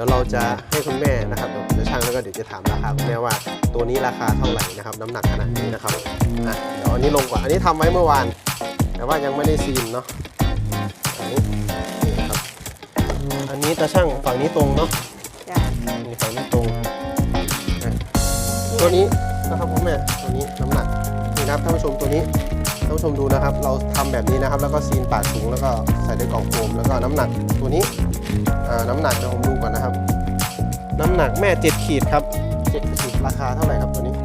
ดี๋ยวเราจะให้คุณแม่นะครับเดี๋ยวจะช่างแล้วก็เดี๋ยวจะถามราคาคุณแม่ว่า ตัวนี้ราคาเท่าไหร่นะครับ น้ำหนักขนาดนี้นะครับอะเดี๋ยวอันนี้ลงก่อนอันนี้ทำไว้เมื่อวาน แต่ว่ายังไม่ได้ซีนเนาะอันนี้นี่ครับอันนี้ตาช่างฝั่งนี้ตรงเนาะจ้ะนี่ฝั่งนี้ตรงอะตัวนี้นะครับคุณแม่ตัวนี้น้ำหนักนี่นะครับท่านผู้ชมตัวนี้ท่านผู้ชมดูนะครับ เราทำแบบนี้นะครับ แล้วก็ซีนปากถุงแล้วก็ใส่ในกล่องโฟมแล้วก็น้ำหนักตัวนี้อ่า น้ำหนักเดี๋ยวผมดูก่อนนะครับ น้ำหนักแม่ 7 ขีดครับ7ขีดราคาเท่าไหร่ครับตัวนี้เ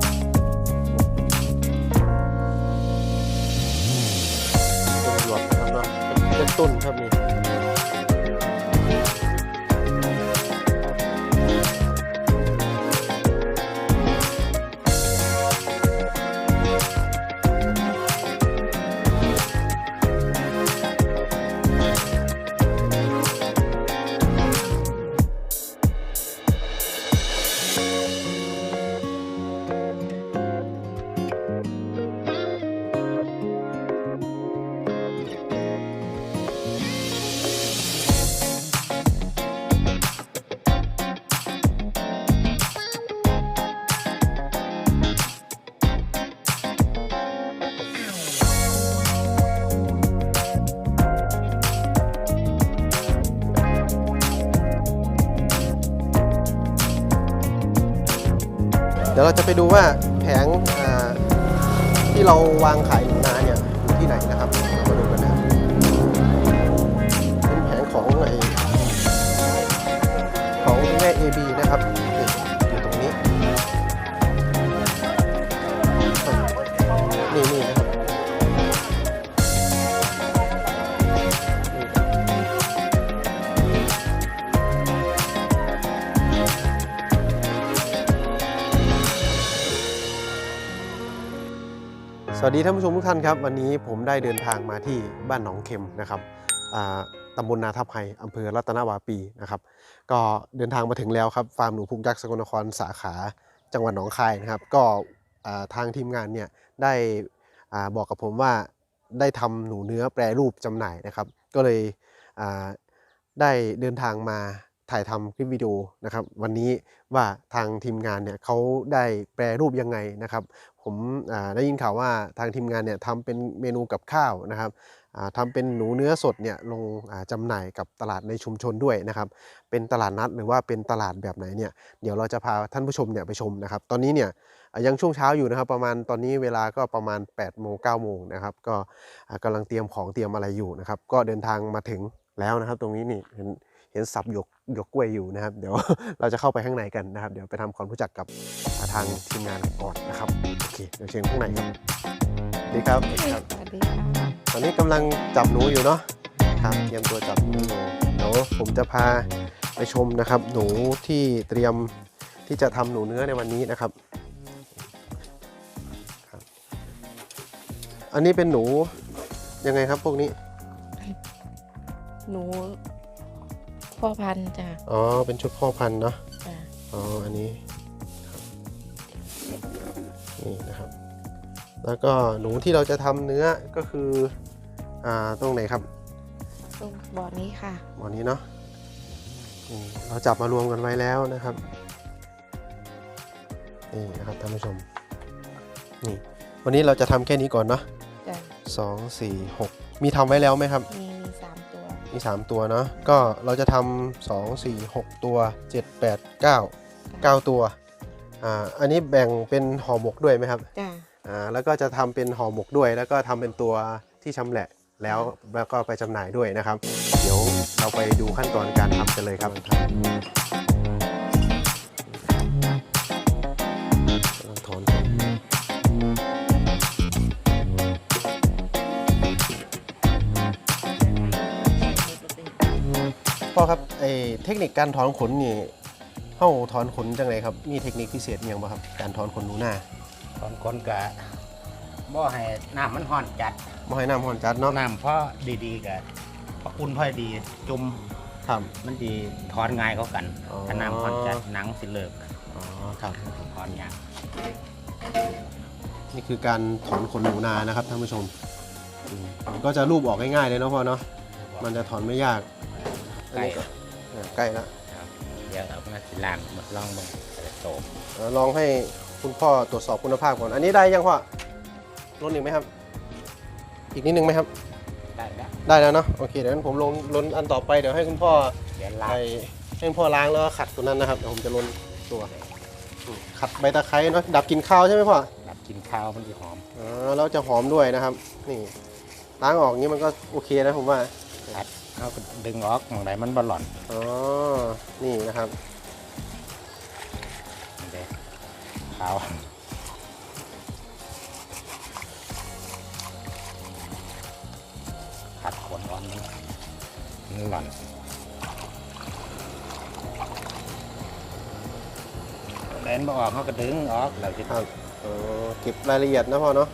ป็นหลวดนะครับเนาะเป็นต้นครับนี่ ดูว่าแผงที่เราวางขาย ดีท่านผู้ชมทุกท่านครับ วันนี้ผมได้เดินทางมาที่บ้านหนองเข็มนะครับอ่าตำบลนาทับไฮอำเภอรัตนวาปีนะครับ ก็เดินทางมาถึงแล้วครับฟาร์มหนูพุกยักษ์สกลนครสาขาจังหวัดหนองคายนะครับ ก็ทางทีมงานเนี่ยได้อบอกกับผมว่าได้ทำหนูเนื้อแปรรูปจำหน่ายนะครับ ก็เลยได้เดินทางมา ถ่ายทำคลิปวิดีโอนะครับวันนี้ว่าทางทีมงานเนี่ยเขาได้แปรรูปยังไงนะครับ ผมได้ยินข่าวว่าทางทีมงานเนี่ยทำเป็นเมนูกับข้าวนะครับทำเป็นหนูเนื้อสดเนี่ยลงอ่าจำหน่ายกับตลาดในชุมชนด้วยนะครับ เป็นตลาดนัดหรือว่าเป็นตลาดแบบไหนเนี่ยเดี๋ยวเราจะพาท่านผู้ชมเนี่ยไปชมนะครับ ตอนนี้เนี่ยยังช่วงเช้าอยู่นะครับ ประมาณตอนนี้เวลาก็ประมาณ8ปดโมงเก้าโมงนะครับก็อะกำลังเตรียมของเตรียมอะไรอยู่นะครับ ก็เดินทางมาถึงแล้วนะครับ ตรงนี้นี่เห็นเห็นสับหยก หยกกล้วยอยู่นะครับ เดี๋ยวเราจะเข้าไปข้างในกันนะครับ เดี๋ยวไปทำความรู้จักกับอ่าทางทีมงานก่อนนะครับ โอเค เดี๋ยวเชิญข้างในครับสวัสดีครับ สวัสดีครับสวัสดีค่ะตอนนี้กำลังจับหนูอยู่เนาะ ครับเตรียมตัวจับหนูอยู่เดี๋ยวผมจะพาไปชมนะครับ หนูที่เตรียมที่จะทำหนูเนื้อในวันนี้นะครับครับอันนี้เป็นหนูยังไงครับพวกนี้ หนู พ่อพันธุ์จ้ะอ๋อ เป็นชุดพ่อพันธุ์เนาะ จ้ะอ๋อ อันนี้ครับนี่นะครับ แล้วก็หนูที่เราจะทำเนื้อก็คืออ่าตรงไหนครับตรงบ่อนี้ค่ะหมอนี้เนาะนี่เราจับมารวมกันไว้แล้วนะครับนี่นะครับท่านผู้ชมนี่วันนี้เราจะทำแค่นี้ก่อนเนาะจ้ะสองสี่หกมีทำไว้แล้วไหมครับ มี มีสามตัวมีสามตัวเนาะก็เราจะทำสองสี่หกตัวเจ็ดแปดเก้าเก้าตัวอ่าอันนี้แบ่งเป็นห่อหมกด้วยไหมครับจ้ะอ่าแล้วก็จะทำเป็นห่อหมกด้วย แล้วก็ทำเป็นตัวที่ชำแหละแล้วแล้วก็ไปจำหน่ายด้วยนะครับ เดี๋ยวเราไปดูขั้นตอนการทำกันเลยครับ อครับไอเทคนิคการถอนขนนี่เข้าถอนขนจังไงครับ มีเทคนิคพิเศษอหย่างบ่ครับ การถอนขนหนูหน้าตอนคนกะบ่ให้น้ำมันห่อนจัดบ่ให้น้ำร้อนจัดเนาะน้ำเพราะดีๆกะพออุ่นพอดีจุ่มครับ มันดีถอนง่ายเขากันอ๋อ ถ้าน้ำห่อนจัดหนังสิเลิกอ๋อครับ ถอนยากนี่คือการถอนขนหนูนานะครับท่านผู้ชมอืมมันก็จะรูปออกง่ายๆเลยเนาะพ่อเนาะ มันจะถอนไม่ยาก อันใกล้นี้ก็อ่าใกล้แล้วครับเดี๋ยวเอามาสิล้างมาลองเบิ่งแต่โตเอ่อลองให้คุณพ่อตรวจสอบคุณภาพก่อน อันนี้ได้ยังพ่อล้นอีกไหมครับ อีกนิดนึงไหมครับ ได้แล้วได้แล้วเนาะ โอเค เดี๋ยวงั้นผมลงล้นอันต่อไป เดี๋ยวให้คุณพ่อเดี๋ยวไปล้างให้คุณพ่อล้างแล้วก็ขัดตัวนั้นนะครับ เดี๋ยวผมจะล้นตัวอืมขัดใบตะไคร้เนาะ ดับกลิ่นข้าวใช่ไหมพ่อ แบบกินข้าวมันจะหอมอ๋อแล้วจะหอมด้วยนะครับ นี่ล้างออกอย่างนี้มันก็โอเคนะผมว่า ครับ เอาก็ดึงออกมองไหนมันบอลลอนอ๋อ นี่นะครับนี่เด้ขาวขัดขนอ่อนนี่มันหล่อนเล่นบออกเขาก็ดึงออกเราจะครับอ๋อเก็บรายละเอียดนะพ่อเนาะ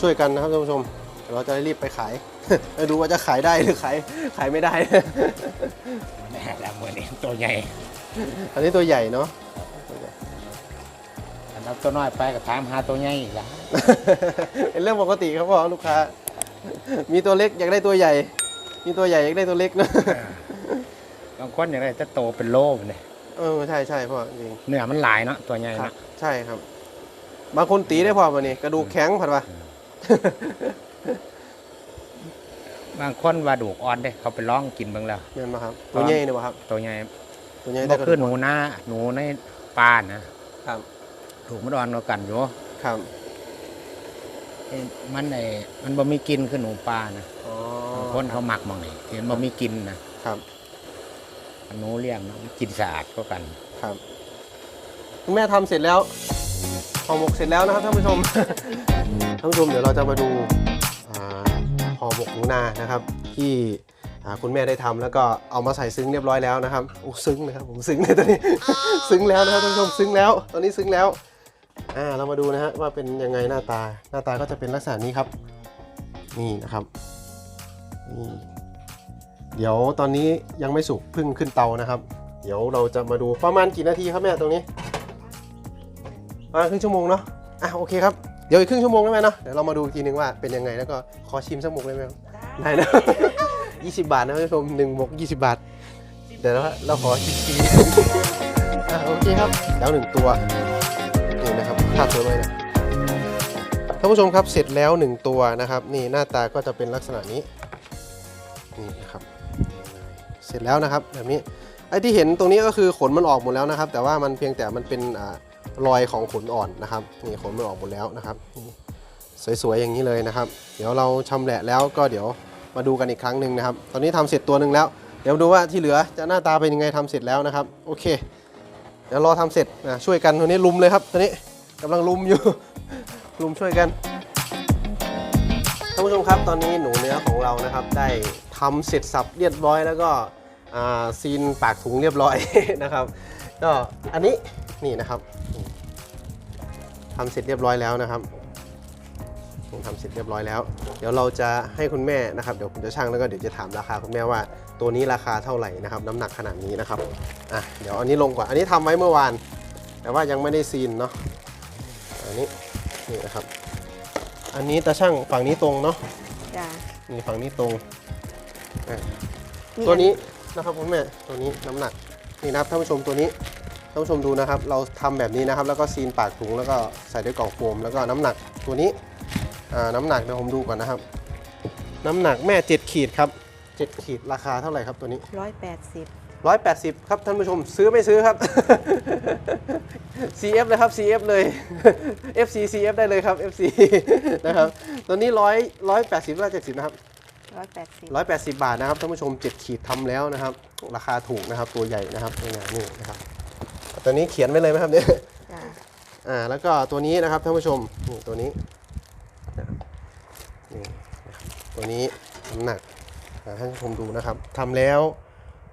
ช่วยกันนะครับท่านผู้ชมเดี๋ยวเราจะได้รีบไปขายไปดูว่าจะขายได้หรือขายขายไม่ได้แม่แล้วมือนี้ตัวใหญ่ อันนี้ตัวใหญ่เนาะอันนั้นตัวน้อยไปก็ถามหาตัวใหญ่อีกแล้วเป็นเรื่องปกติครับพ่อลูกค้า มีตัวเล็กอยากได้ตัวใหญ่ มีตัวใหญ่อยากได้ตัวเล็กนะบางคนอย่างไรจะโตเป็นโลมเลยเออใช่ใช่พ่อจริงเนื้อมันหลายเนาะตัวใหญ่ครัเนาะบใช่ครับ บางคนตีได้พ่อวันนี้กระดูกแข็งผัดว่า บางคนว่าดูกอ่อนเด้ เขาไปลองกินเบ้างแล้วเงินมาครับ ตัวใหญ่เนี่ยบ่ครับ ตัวใหญ่ตัวใหญ่บ่ได้กระคือดูหกนูหน้าหนูในป่านะครับถูกมันอ่อนกว่ากันอยู่ครับเอ้ยมันไอ้มันบ่มีกินคือหนูป่านะอ๋อบางคนเขาหมักหมองนี่เห็นบ่มีกินนะครับหนูเลี้ยงเนาะมันกินสะอาดกว่ากัน ครับ คุณแม่ทำเสร็จแล้ว ห่อหมกเสร็จแล้วนะครับท่านผู้ชม ท่านผู้ชมเดี๋ยวเราจะมาดูห่อหมกหนูนานะครับ ที่คุณแม่ได้ทำแล้วก็เอามาใส่ซึ้งเรียบร้อยแล้วนะครับโอ้ซึ้งนะครับผมซึ้งเลยตอนนี้ซึ้งแล้วนะครับท่านผู้ชมซึ้งแล้ว ตอนนี้ซึ้งแล้วอ่าเรามาดูนะฮะว่าเป็นยังไงหน้าตาหน้าตาก็จะเป็นลักษณะนี้ครับ นี่นะครับนี่เดี๋ยวตอนนี้ยังไม่สุกเพิ่งขึ้นเตานะครับ เดี๋ยวเราจะมาดูประมาณกี่นาทีครับแม่ตรงนี้ ประมาณครึ่งชั่วโมงเนาะอะโอเคครับเดี๋ยวอีกครึ่งชั่วโมงได้ไหมเนาะเดี๋ยวเรามาดูอีกทีนึงว่าเป็นยังไงแล้วก็ขอชิมสักหมกได้ไหมครับได้นะ 20 บาทนะท่านผู้ชมหนึ่งหมก 20 บาท เดี๋ยวเราเราขอชิมชิมอะโอเคครับแล้วหนึ่งตัวนี่นะครับภาพตัวเลยนะท่านผู้ชมครับเสร็จแล้วหนึ่งตัวนะครับนี่หน้าตาก็จะเป็นลักษณะนี้นี่นะครับเสร็จแล้วนะครับแบบนี้ไอ้ที่เห็นตรงนี้ก็คือขนมันออกหมดแล้วนะครับ แต่ว่ามันเพียงแต่มันเป็นอ่า รอยของขนอ่อนนะครับนี่ขนมันออกหมดแล้วนะครับ สวยๆอย่างนี้เลยนะครับ เดี๋ยวเราชำแหละแล้วก็เดี๋ยวมาดูกันอีกครั้งหนึ่งนะครับ ตอนนี้ทำเสร็จตัวหนึ่งแล้ว เดี๋ยวดูว่าที่เหลือจะหน้าตาเป็นยังไงทำเสร็จแล้วนะครับ โอเค เดี๋ยวรอทำเสร็จนะช่วยกันตอนนี้ลุมเลยครับตอนนี้กำลังลุมอยู่ ลุมช่วยกันท่านผู้ชมครับตอนนี้หนูเนื้อของเรานะครับ ได้ทำเสร็จสับเรียบร้อยแล้วก็ซีนปากถุงเรียบร้อยนะครับก็อันนี้นี่นะครับ ทำเสร็จเรียบร้อยแล้วนะครับผมทำเสร็จเรียบร้อยแล้ว เดี๋ยวเราจะให้คุณแม่นะครับ เดี๋ยวผมจะช่างแล้วก็เดี๋ยวจะถามราคาคุณแม่ว่า ตัวนี้ราคาเท่าไหร่นะครับ น้ำหนักขนาดนี้นะครับอะเดี๋ยวอันนี้ลงก่อนอันนี้ทำไว้เมื่อวาน แต่ว่ายังไม่ได้ซีนเนาะอันนี้นี่นะครับ อันนี้ตาช่างฝั่งนี้ตรงเนาะจ้านี่ฝั่งนี้ตรงอะมีตัวนี้นะครับคุณแม่ตัวนี้น้ำหนักนี่นะครับท่านผู้ชมตัวนี้ ท่านผู้ชมดูนะครับ เราทำแบบนี้นะครับ แล้วก็ซีนปากถุงแล้วก็ใส่ด้วยกล่องโฟมแล้วก็น้ำหนักตัวนี้อ่าน้ำหนักเดี๋ยวผมดูก่อนนะครับ น้ำหนักแม่ 7 ขีดครับ 7 ขีดราคาเท่าไหร่ครับตัวนี้ร้อยแปดสิบ180 ครับท่านผู้ชมซื้อไม่ซื้อครับ CF เลยครับ CF เลย FC CF ได้เลยครับ FC นะครับตัวนี้100 180 170 นะครับร้อยแปดสิบ180 บาทนะครับท่านผู้ชม 7 ขีดทำแล้วนะครับ ราคาถูกนะครับตัวใหญ่นะครับนี่นะนี่นะครับ ตัวนี้เขียนไว้เลยไหมครับเนี่ยจ้าอ่าแล้วก็ตัวนี้นะครับท่านผู้ชมนี่ตัวนี้นะครับนี่นะครับตัวนี้น้ำหนักอ่าให้ท่านผู้ชมดูนะครับทำแล้ว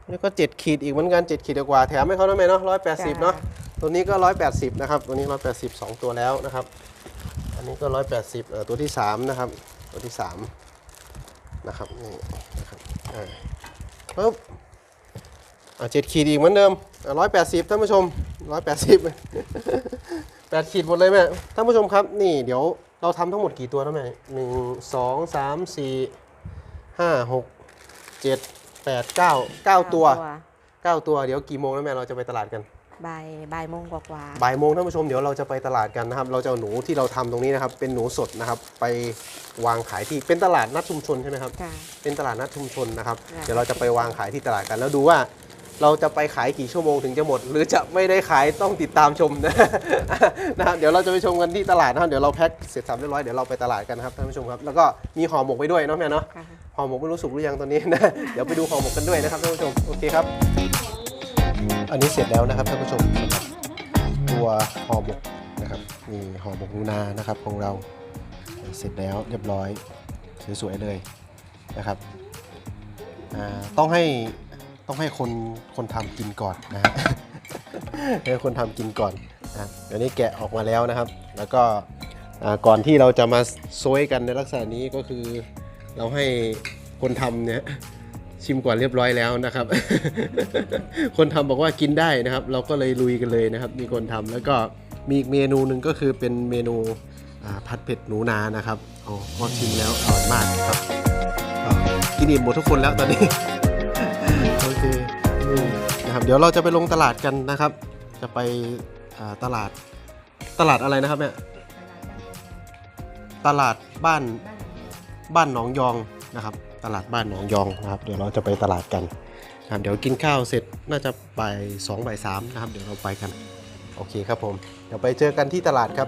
นี่ก็7ขีดอีกเหมือนกัน7ขีดกว่าแถมให้เขาหน่อยไหมเนาะ180เนาะตัวนี้ก็180นะครับตัวนี้180 2ตัวแล้วนะครับ อันนี้ก็180เอ่อตัวที่3นะครับตัวที่3นะครับนี่นะครับอ่าปึ๊บอ่า เจ็ดขีดอีกเหมือนเดิมร้อยแปดสิบท่านผู้ชมร้อยแปดสิบแปดขีดหมดเลยแม่ท่านผู้ชมครับนี่เดี๋ยวเราทำทั้งหมดกี่ตัวนะแม่หนึ่งสองสามสี่ห้าหกเจ็ดแปดเก้าเก้าตัวเก้าตัวเดี๋ยวกี่โมงนะแม่เราจะไปตลาดกันบ่ายบ่ายโมงกว่าบ่ายโมงท่านผู้ชมเดี๋ยวเราจะไปตลาดกันนะครับ เราจะเอาหนูที่เราทำตรงนี้นะครับ เป็นหนูสดนะครับ ไปวางขายที่เป็นตลาดนัดชุมชนใช่ไหมครับๆค่ะเป็นตลาดนัดชุมชนนะครับค่ะเดี๋ยวเราจะไปวางขายที่ตลาดกัน แล้วดูว่า เราจะไปขายกี่ชั่วโมงถึงจะหมด หรือจะไม่ได้ขายต้องติดตามชมนะนะครับเดี๋ยวเราจะไปชมกันที่ตลาดนะครับเดี๋ยวเราแพ็คเสร็จสับเรียบร้อยเดี๋ยวเราไปตลาดกันครับท่านผู้ชมครับแล้วก็มีห่อหมกไปด้วยเนาะแม่เนาะค่ะห่อหมกไม่รู้สุกหรือยังตอนนี้นะเดี๋ยวไปดูห่อหมกกันด้วยนะครับท่านผู้ชมโอเคครับ อันนี้เสร็จแล้วนะครับท่านผู้ชมสำหรับตัวห่อหมกนะครับนี่ห่อหมกนูนานะครับของเราเสร็จแล้วเรียบร้อยสวยๆเลยนะครับอ่าต้องให้ ต้องให้คนคนทำกินก่อนนะฮะ ให้คนทำกินก่อนนะเดี๋ยวนี้แกะออกมาแล้วนะครับ แล้วก็ก่อนที่เราจะมาโซยกันในลักษณะนี้ก็คือ เราให้คนทำเนี่ยชิมก่อนเรียบร้อยแล้วนะครับ คนทำบอกว่ากินได้นะครับ เราก็เลยลุยกันเลยนะครับ มีคนทำแล้วก็มีอีกเมนูหนึ่งก็คือเป็นเมนูผัดเผ็ดหนูนานะครับโอ้พอชิมแล้วอร่อยมากครับกินอิ่มหมดทุกคนแล้วตอนนี้ นะครับ เดี๋ยวเราจะไปลงตลาดกันนะครับ จะไปตลาดตลาดอะไรนะครับเนี่ยตลาดบ้านบ้านหนองยองนะครับ ตลาดบ้านหนองยองนะครับ เดี๋ยวเราจะไปตลาดกันนะครับเดี๋ยวกินข้าวเสร็จน่าจะบ่ายสองบ่ายสามนะครับ เดี๋ยวเราไปกัน โอเคครับผม เดี๋ยวไปเจอกันที่ตลาดครับ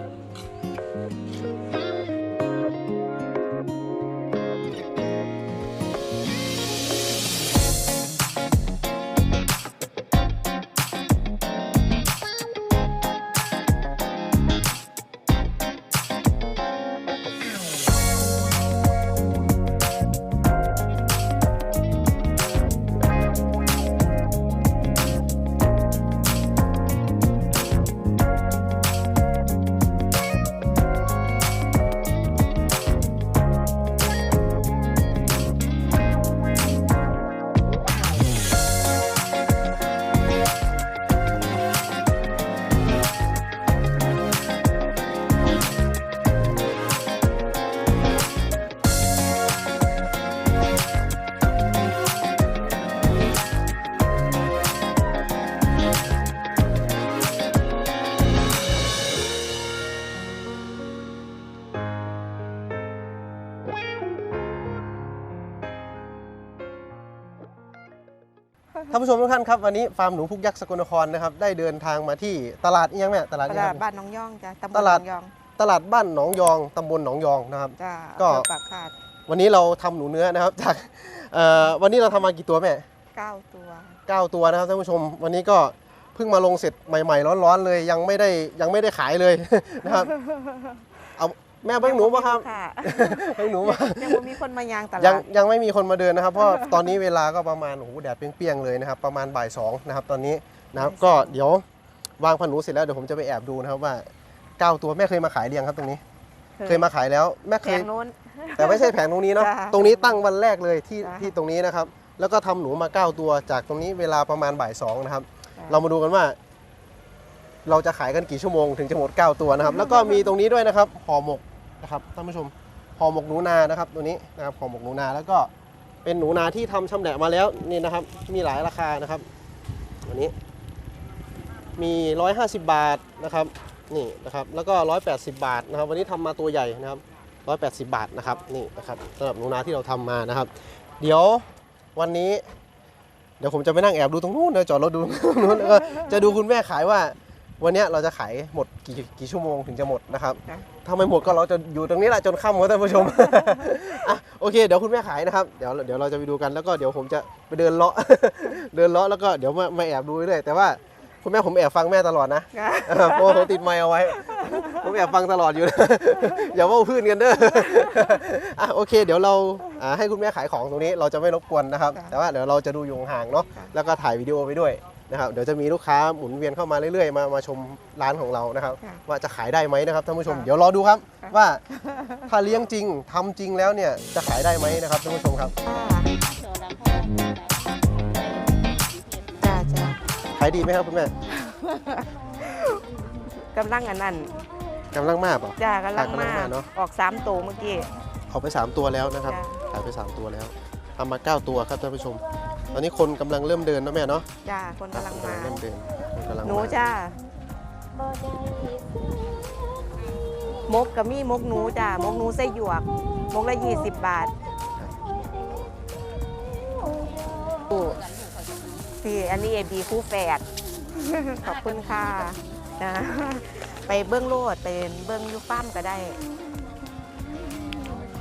ท่านผู้ชมทุกท่านครับวันนี้ฟาร์มหนูพุกยักษ์สกลนครนะครับได้เดินทางมาที่ตลาดอิหยังแม่ตลาดตอิหยัลาดงบ้านหน้องย่องจ้ะตำบลตลาดหนองย่อง ตลาดบ้านหนองยองตำบลหนองยองนะครับจ้ะก็อำเภอปากขาดวันนี้เราทำหนูเนื้อนะครับจากเอ่อวันนี้เราทำมากี่ตัวแม่เก้าตัว9ตัวนะครับท่านผู้ชม วันนี้ก็เพิ่งมาลงเสร็จใหม่ ๆ ร้อนๆเลยยังไม่ได้ยังไม่ได้ขายเลยนะครับเอา แม่เบิ้งหนูป่ะครับ ค่ะเบิ้งหนูมายังบ่มีคนมายางตยังลาดยังไม่มีคนมาเดินนะครับ เพราะตอนนี้เวลาก็ประมาณโอ้โหแดดเปรี้ยงๆเลยนะครับ ประมาณบ่ายสองนะครับตอนนี้นะครับก็เดี๋ยววางพันหนูเสร็จแล้วเดี๋ยวผมจะไปแอบดูนะครับว่าเก้าตัวแม่เคยมาขายเรียงครับตรงนี้ เคยมาขายแล้วแม่แผเคยงโน้น แต่ไม่ใช่แผงตรงนี้เนาะ จ้ะตรงนี้ตั้งวันแรกเลยที่จ้ะ ที่ตรงนี้นะครับ แล้วก็ทำหนูมา9ตัวจากตรงนี้เวลาประมาณบ่ายสองนะครับจ้ะเรามาดูกันว่า เราจะขายกันกี่ชั่วโมงถึงจะหมด 9 ตัวนะครับ แล้วก็มีตรงนี้ด้วยนะครับห่อหมก นะครับท่านผู้ชมห่อหมกหนูนานะครับตัวนี้นะครับห่อหมกหนูนาแล้วก็เป็นหนูนาที่ทำชำแหละมาแล้วนี่นะครับ มีหลายราคานะครับอันนี้ มี 150 บาทนะครับนี่นะครับแล้วก็ 180 บาทนะครับ วันนี้ทำมาตัวใหญ่นะครับ180 บาทนะครับนี่นะครับสำหรับหนูนาที่เราทำมานะครับ เดี๋ยววันนี้ เดี๋ยวผมจะไปนั่งแอบดูตรงนู้นนะจอดรถดูตรงนู้นแล้วก็จะดูคุณแม่ขายว่า วันเนี้ยเราจะขายหมดกี่กี่ชั่วโมงถึงจะหมดนะครับจ้ะถ้าไม่หมดก็เราจะอยู่ตรงนี้แหละจนค่ำครับท่านผู้ชมอะโอเคเดี๋ยวคุณแม่ขายนะครับ เดี๋ยวเดี๋ยวเราจะไปดูกันแล้วก็เดี๋ยวผมจะไปเดินเลาะ เดินเลาะแล้วก็เดี๋ยวมามาแอบดูเรื่อยๆแต่ว่าคุณแม่ผมแอบฟังแม่ตลอดนะค่ะเออเพราะว่าผมติดไมค์เอาไว้ ผมแอบฟังตลอดอยู่นะอย่าว่าพื้นกันเด้ออะโอเค เดี๋ยวเราอ่าให้คุณแม่ขายของตรงนี้ เราจะไม่รบกวนนะครับค่ะแต่ว่าเดี๋ยวเราจะดูอยู่ห่างๆเนาะค่ะแล้วก็ถ่ายวิดีโอไปด้วย นะครับเดี๋ยวจะมีลูกค้าหมุนเวียนเข้ามาเรื่อยๆ มามาชมร้านของเรานะครับ ค่ะว่าจะขายได้ไหมนะครับท่านผู้ชมค่ะเดี๋ยวรอดูครับ ค่ะ ว่าถ้าเลี้ยงจริงทำจริงแล้วเนี่ยจะขายได้ไหมนะครับท่านผู้ชมครับจ้าจ้าขายดีไหมครับคุณแม่กำลังอันนั้นกำลังมากเปล่ะจ้ากำลังกำลัมางมาเนอะ ออกสามตัวเมื่อกี้เอาไป 3 ตัวแล้วนะครับจ้าขายไป 3 ตัวแล้วทำมา 9 ตัวครับท่านผู้ชม ตอนนี้คนกำลังเริ่มเดินนะแม่เนาะจ้าคนกำลังมา เริ่มเดินคนกำลังหนูมาจ้ามกกับมี่มกหนูจ้ามกหนูไส้หยวก มกละยี่สิบบาทอู้พี่อันนี้เอบีคู่แฝด ขอบคุณค่ะนะไปเบื้องโลดไปเบื้องอยุฟ้าร์มก็ได้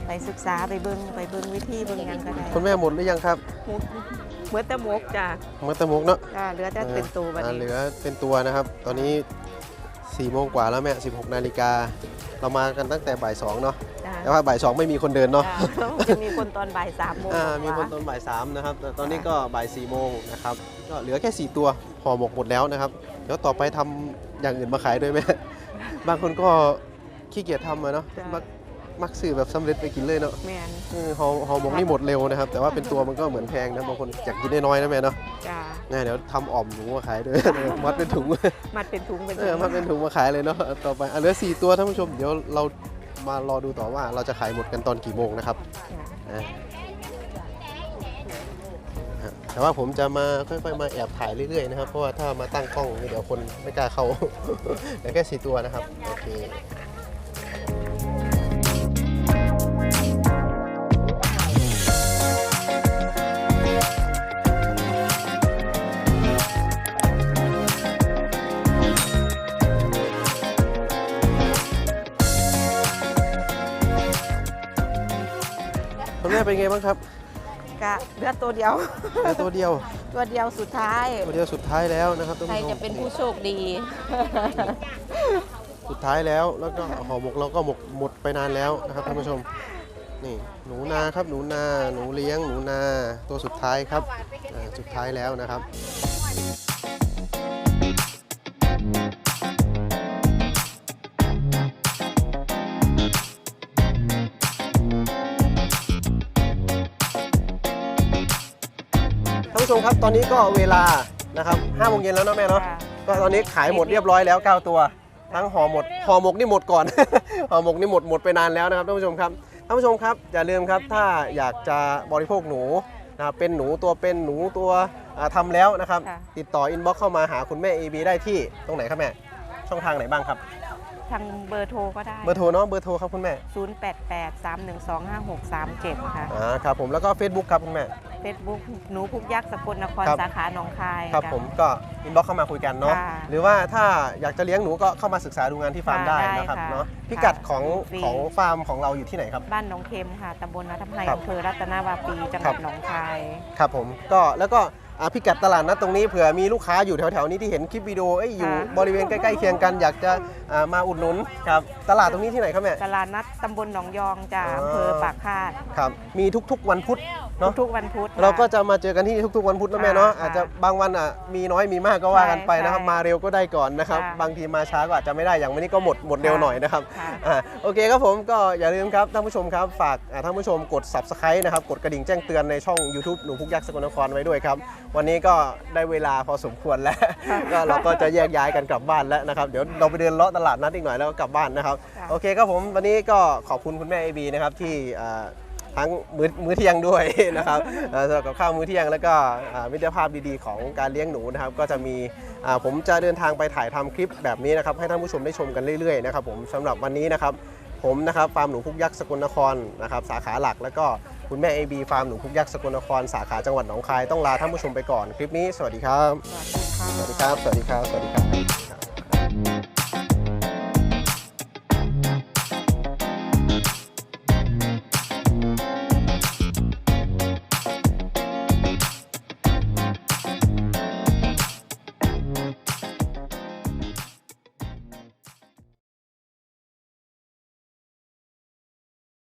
ไปศึกษาไปเบื้องไปเบื้องวิธีเบื้องหยังก็ได้ คุณแม่หมดหรือยังครับ มกเหมื่อนแต่มกจ้าเมื่อตะมุกเนาะจ้าเหลือแต่เป็นตัววันอ่านี้เหลือเป็นตัวนะครับ ตอนนี้4โมงกว่าแล้วแม่ 16 นาฬิกา เรามากันตั้งแต่บ่าย2เนาะ จ้าแต่ว่าบ่าย2ไม่มีคนเดินเนาะ จ้าจะมีคนตอนบ่ายสามโมงอ่ากว่ามีคนตอนบ่าย3นะครับแต่ตอนนี้ก็บ่าย4โมงนะครับก็เหลือแค่ 4 ตัวห่อหมกหมดแล้วนะครับ เดี๋ยวต่อไปทำอย่างอื่นมาขายด้วยไหม บางคนก็ขี้เกียจทำอะเนาะจ้ะมัก มักซื้อแบบสำเร็จไปกินเลยเนาะแมนเออห่อห่อหมกนี่หมดเร็วนะครับ แต่ว่าเป็นตัวมันก็เหมือนแพงนะบางคนอยากกินน้อยๆนะแม่เนาะจ้าเนี่ยเดี๋ยวทำอ่อมหนูมาขายด้วย มัดเป็นถุงมัดเป็นถุงเป็นเอถุองมัดเป็นถุงมาขายเลยเนาะต่อไปอะเหลือสี่ตัวท่านผู้ชมเดี๋ยวเรามารอดูต่อว่าเราจะขายหมดกันตอนกี่โมงนะครับจ้ะอะฮะแต่ว่าผมจะมาค่อยๆมาแอบถ่ายเรื่อยๆนะครับเพราะว่าถ้ามาตั้งกล้องนี่เดี๋ยวคนไม่กล้าเข้าเหลือแค่สี่ตัวนะครับโอเค คุณแม่เป็นไงบ้างครับกะเหลือตัวเดียว เหลือตัวเดียว ตัวเดียวสุดท้าย ตัวเดียวสุดท้ายแล้วนะครับท่านใครผู้ชมจะเป็นผู้โชคดี สุดท้ายแล้ว แล้วก็ห่อหมกเราก็หมกหมดไปนานแล้วนะครับท่านผู้ชม นี่หนูนาครับหนูนา หนูเลี้ยงหนูนา ตัวสุดท้ายครับอ่าสุดท้ายแล้วนะครับท่า ผู้ชมครับตอนนี้ก็เวลานะครับ5โมงเย็นแล้วเนาะแม่เนาะค่ะก็ตอนนี้ขายหมดเรียบร้อยแล้ว 9 ตัว ทั้งห่อหมดห่อหมกนี่หมดก่อน ห่อหมกนี่หมดหมดไปนานแล้วนะครับท่านผู้ชมครับท่านผู้ชมครับอย่าลืมครับถ้าอยากจะบริโภคหนูนะครับเป็นหนูตัวเป็นหนูตัวอ่าทำาแล้วนะครับค่ะติดต่ออินบ็อกเข้ามาหาคุณแม่ AB ได้ที่ตรงไหนครับแม่ช่องทางไหนบ้างครับ ทางเบอร์โทรก็ได้ เบอร์โทรเนาะเบอร์โทรครับคุณแม่ 088 312 5637 ค่ะอ่าครับผมแล้วก็ Facebook ครับคุณแม่ Facebook หนูพุกยักษ์สกลนครครับ สาขาหนองคายครับจ้ะ ผมก็อินบ็อกเข้ามาคุยกันเนาะค่ะหรือว่าถ้าอยากจะเลี้ยงหนูก็เข้ามาศึกษาดูงานที่ฟาร์มค่ะได้ได้นะครับค่ะเนาะพิกัดของฟรี ของฟาร์มของเราอยู่ที่ไหนครับ บ้านหนองเค็มค่ะตำบลนาทับไฮครับอำเภอรัตนาวาปีจังหครัวัดบหนองคาย ครับผมก็แล้วก็ อ่าพิกัดตลาดนัดตรงนี้เผื่อมีลูกค้าอยู่แถวๆนี้ที่เห็นคลิปวิดีโอเอ้ยอยู่ค่ะ บริเวณใกล้ๆเคียงกันอยากจะอ่ามาอุดหนุนครับตลาดตรงนี้ที่ไหนครับแม่ ตลาดนัดตำบลหนองยองจ้าอ๋ออ อำเภอปากคาด ครับมีทุกๆวันพุธ เนาะทุกๆวันพุธเราก็ค่ะจะมาเจอกันที่นี่ทุกๆวันพุธนะแม่เนาะค่ะอาจจะบางวันอะมีน้อยมีมากก็ว่ากันไปนะครับใช่มาเร็วก็ได้ก่อนนะครับค่ะบางทีมาช้าก็อาจจะไม่ได้อย่างวันนี้ก็หมดหมดเร็วหน่อยนะครับค่ะอ่าโอเคครับผมก็อย่าลืมครับท่านผู้ชมครับฝากอ่าท่านผู้ชมกด subscribe นะครับกดกระดิ่งแจ้งเตือนในช่อง YouTube หนูพุกยักษ์สกลนครไว้ด้วยครับวันนี้ก็ได้เวลาพอสมควรแล้วก็เราก็จะแยกย้ายกันกลับบ้านแล้วนะครับเดี๋ยวเราไปเดินเลาะตลาดนัดอีกหน่อยแล้วก็กลับบ้านนะครับค่ะโอเคครับผมวันนี้ก็ขอบคุณคุณแม่เอบีนะครับที่อ่า ทั้งมื้อมื้อเที่ยงด้วยนะครับเอ่อสำหรับกับข้าวมื้อเที่ยง แล้วก็อ่ามิตรภาพดีๆ ของการเลี้ยงหนูนะครับ ก็จะมีอ่าผมจะเดินทางไปถ่ายทำคลิปแบบนี้นะครับให้ท่านผู้ชมได้ชมกันเรื่อยๆนะครับผมสำหรับวันนี้นะครับผมนะครับฟาร์มหนูพุกยักษ์สกลนครนะครับสาขาหลักแล้วก็คุณแม่ AB ฟาร์มหนูพุกยักษ์สกลนครสาขาจังหวัดหนองคายต้องลาท่านผู้ชมไปก่อนคลิปนี้ สวัสดีครับ สวัสดีค่ะสวัสดีครับ สวัสดีครับ สวัสดีครับ